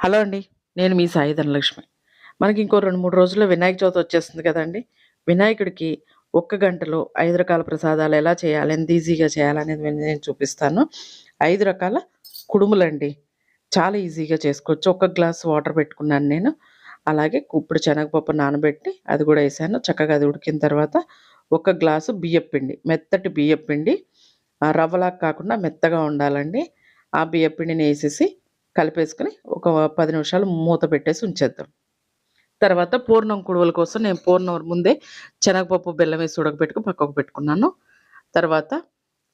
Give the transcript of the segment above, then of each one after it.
Hello అండి. నేను మీ సాయి ధనలక్ష్మి. మనకి ఇంకో 2, 3 రోజుల్లో వినాయక చవితి వచ్చేస్తుంది కదండి వినాయకుడికి ఒక్క గంటలో ఐదు రకాల ప్రసాదాలు ఎలా చేయాలి? ఎంత ఈజీగా చేయాలనేది నేను నేను చూపిస్తాను. ఐదు రకాల కుడుములండి. చాలా ఈజీగా చేసుకోవచ్చు. ఒక గ్లాస్ వాటర్ పెట్టుకున్నాను నేను. అలాగే ఇప్పుడు శనగపప్పు నానబెట్టి అది కూడా వేసాను చక్కగా అది ఉడికిన తర్వాత ఒక గ్లాసు బియ్యప్పిండి, మెత్తటి బియ్యప్పిండి ఆహ్, రవ్వలాగా కాకుండా మెత్తగా ఉండాలండి. ఆ బియ్యపిండిని వేసేసి కలిపేసుకొని ఒక పది నిమిషాలు మూత పెట్టేసి ఉంచేద్దాం. తర్వాత పూర్ణం కుడువల కోసం నేను పూర్ణం ముందే శనగపప్పు, బెల్లం వేసి ఉడకబెట్టుకు పక్కకు పెట్టుకున్నాను. తర్వాత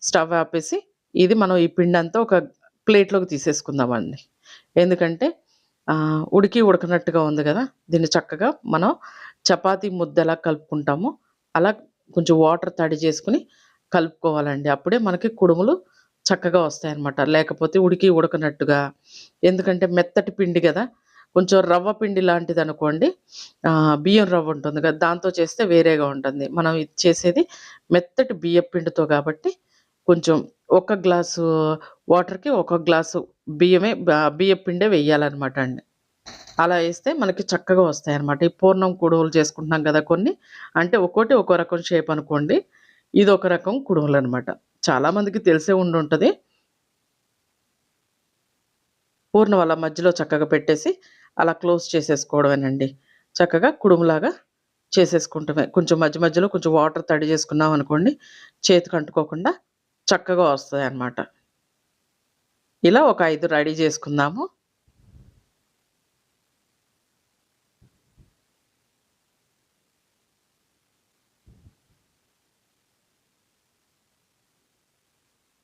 స్టవ్ ఆపేసి ఇది మనం ఈ పిండంతా ఒక ప్లేట్‌లోకి తీసేసుకుందామండి. ఎందుకంటే ఉడికి ఉడకనట్టుగా ఉంది కదా దీన్ని చక్కగా మనం చపాతీ ముద్దలా కలుపుకుంటాము కలుపుకుంటామో అలా కొంచెం వాటర్ తడి చేసుకొని కలుపుకోవాలండి. అప్పుడే మనకి కుడుములు చక్కగా వస్తాయన్నమాట. లేకపోతే ఉడికి ఉడకనట్టుగా ఎందుకంటే మెత్తటి పిండి కదా కొంచెం రవ్వ పిండి లాంటిదనుకోండి అనుకోండి బియ్యం రవ్వ ఉంటుంది కదా! దాంతో చేస్తే వేరేగా ఉంటుంది. మనం ఇది చేసేది మెత్తటి బియ్యం పిండితో కాబట్టి కొంచెం ఒక గ్లాసు వాటర్‌కి ఒక గ్లాసు బియ్యమే బియ్యం పిండే వేయాలన్నమాట అండి. అలా వేస్తే మనకి చక్కగా వస్తాయన్నమాట. ఈ పూర్ణం కుడువులు చేసుకుంటున్నాం కదా కొన్ని అంటే ఒక్కోటి ఒక్కో రకం షేప్ అనుకోండి. ఇది ఒక రకం కుడువులు అనమాట చాలామందికి తెలిసే ఉండి ఉంటుంది పూర్ణం అలా మధ్యలో చక్కగా పెట్టేసి అలా క్లోజ్ చేసేసుకోవడమేనండి. చక్కగా కుడుములాగా చేసేసుకుంటమే. కొంచెం మధ్య మధ్యలో కొంచెం వాటర్ తడి చేసుకున్నామనుకోండి చేతికి అంటుకోకుండా చక్కగా వస్తాయన్నమాట. ఇలా ఒక ఐదు రెడీ చేసుకుందాము.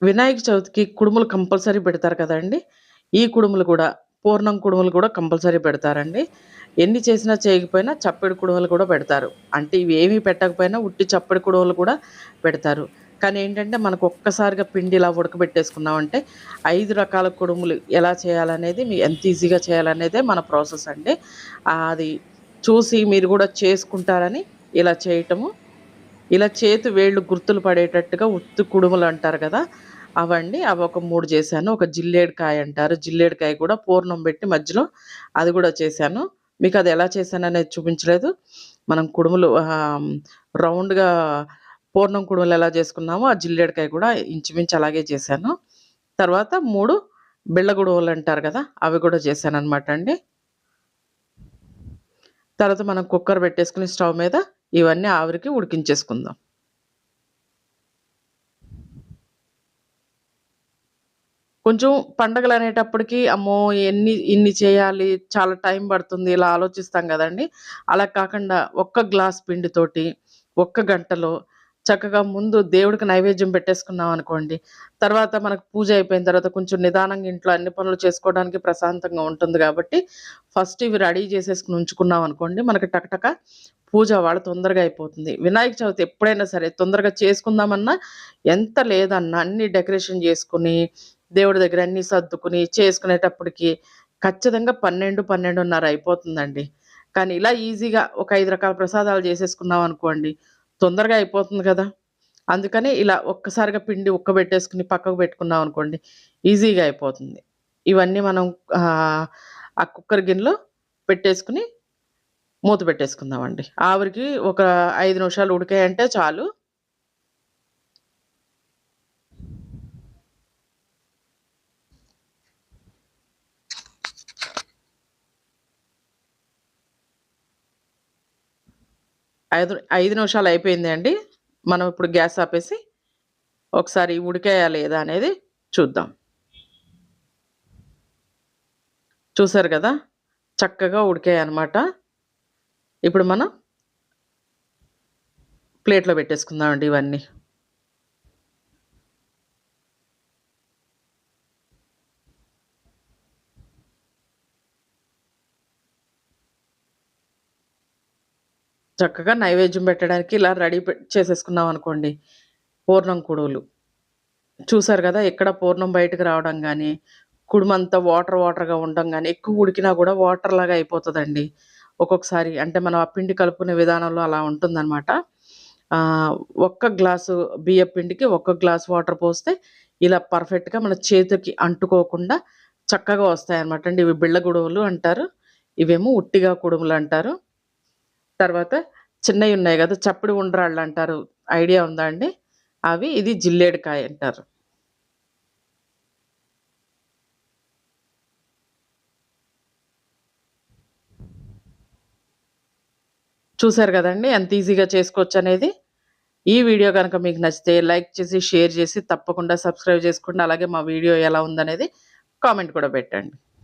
వినాయక చవితికి కుడుములు కంపల్సరీ పెడతారు కదండి ఈ కుడుములు కూడా పూర్ణం కుడుములు కూడా కంపల్సరీ పెడతారండి. ఎన్ని చేసినా చేయకపోయినా చప్పెడి కుడుములు కూడా పెడతారు. అంటే ఇవి ఏమీ పెట్టకపోయినా ఉట్టి చప్పెడి కుడుములు కూడా పెడతారు. కానీ ఏంటంటే మనకు ఒక్కసారిగా పిండి ఇలా ఉడకబెట్టేసుకున్నామంటే ఐదు రకాల కుడుములు ఎలా చేయాలనేది మీ ఎంత ఈజీగా చేయాలనేదే మన ప్రాసెస్ అండి. అది చూసి మీరు కూడా చేసుకుంటారని ఇలా చేయటము. ఇలా చేతి వేళ్ళు గుర్తులు పడేటట్టుగా ఉత్తి కుడుములు అంటారు కదా! అవండి. అవి ఒక మూడు చేశాను. ఒక జిల్లేడుకాయ అంటారు. జిల్లేడుకాయ కూడా పూర్ణం పెట్టి మధ్యలో అది కూడా చేశాను. మీకు అది ఎలా చేశాను అనేది చూపించలేదు. మనం కుడుములు రౌండ్‌గా పూర్ణం కుడుములు ఎలా చేసుకున్నామో ఆ జిల్లేడుకాయ కూడా ఇంచుమించు అలాగే చేశాను. తర్వాత మూడు బిళ్ళగుడువులు అంటారు కదా! అవి కూడా చేశాననమాట అండి. తర్వాత మనం కుక్కర్ పెట్టేసుకుని స్టవ్ మీద ఇవన్నీ ఆవిరికి ఉడికించేసుకుందాం. కొంచెం పండగలు అనేటప్పటికి అమ్మో! ఎన్ని ఇన్ని చేయాలి, చాలా టైం పడుతుంది ఇలా ఆలోచిస్తాం కదండి అలా కాకుండా ఒక్క గ్లాస్ పిండితోటి ఒక్క గంటలో చక్కగా ముందు దేవుడికి నైవేద్యం పెట్టేసుకున్నాం అనుకోండి తర్వాత మనకు పూజ అయిపోయిన తర్వాత కొంచెం నిదానంగా ఇంట్లో అన్ని పనులు చేసుకోవడానికి ప్రశాంతంగా ఉంటుంది కాబట్టి ఫస్ట్ ఇవి రెడీ చేసేసుకొని ఉంచుకున్నామనుకోండి మనకి టకటక పూజ వాళ్ళ తొందరగా అయిపోతుంది. వినాయక చవితి ఎప్పుడైనా సరే తొందరగా చేసుకుందామన్నా ఎంత లేదన్నా అన్ని డెకరేషన్ చేసుకుని దేవుడి దగ్గర అన్నీ సర్దుకొని చేసుకునేటప్పటికి ఖచ్చితంగా 12, 12:30 అయిపోతుందండి. కానీ ఇలా ఈజీగా ఒక ఐదు రకాల ప్రసాదాలు చేసేసుకున్నాం అనుకోండి తొందరగా అయిపోతుంది కదా అందుకని ఇలా ఒక్కసారిగా పిండి ఉక్కబెట్టేసుకుని పక్కకు పెట్టుకున్నామనుకోండి ఈజీగా అయిపోతుంది. ఇవన్నీ మనం ఆ కుక్కర్ గిన్నెలో పెట్టేసుకొని మూత పెట్టేసుకుందామండి. ఆవిరికి ఒక ఐదు నిమిషాలు ఉడికాయంటే చాలు. ఐదు ఐదు నిమిషాలు అయిపోయింది అండి. మనం ఇప్పుడు గ్యాస్ ఆపేసి ఒకసారి ఉడికాయా లేదా అనేది చూద్దాం. చూసారు కదా చక్కగా ఉడికాయన్నమాట. ఇప్పుడు మనం ప్లేట్‌లో పెట్టేసుకుందామండి ఇవన్నీ. చక్కగా నైవేద్యం పెట్టడానికి ఇలా రెడీ చేసేసుకున్నాం అనుకోండి. పూర్ణం కుడువులు చూసారు కదా ఎక్కడ పూర్ణం బయటకు రావడం కానీ కుడుమంతా వాటర్ వాటర్‌గా ఉండడం కానీ ఎక్కువ ఉడికినా కూడా వాటర్ లాగా అయిపోతుందండి. ఒక్కొక్కసారి అంటే మనం ఆ పిండి కలుపుకునే విధానంలో అలా ఉంటుందన్నమాట. ఒక్క గ్లాసు బియ్య పిండికి ఒక్క గ్లాస్ వాటర్ పోస్తే ఇలా పర్ఫెక్ట్‌గా మన చేతికి అంటుకోకుండా చక్కగా వస్తాయన్నమాట అండి. ఇవి బిళ్ళ గుడువులు అంటారు ఇవేమో ఉట్టిగా కుడుములు అంటారు. తర్వాత చిన్నవి ఉన్నాయి కదా చప్పుడు ఉండ్రాళ్ళు అంటారు. ఐడియా ఉందా అండి? అవి ఇది జిల్లేడుకాయ అంటారు. చూసారు కదండి? ఎంత ఈజీగా చేసుకోవచ్చు అనేది. ఈ వీడియో కనుక మీకు నచ్చితే లైక్ చేసి షేర్ చేసి తప్పకుండా సబ్స్క్రైబ్ చేసుకోండి. అలాగే మా వీడియో ఎలా ఉందనేది కామెంట్ కూడా పెట్టండి.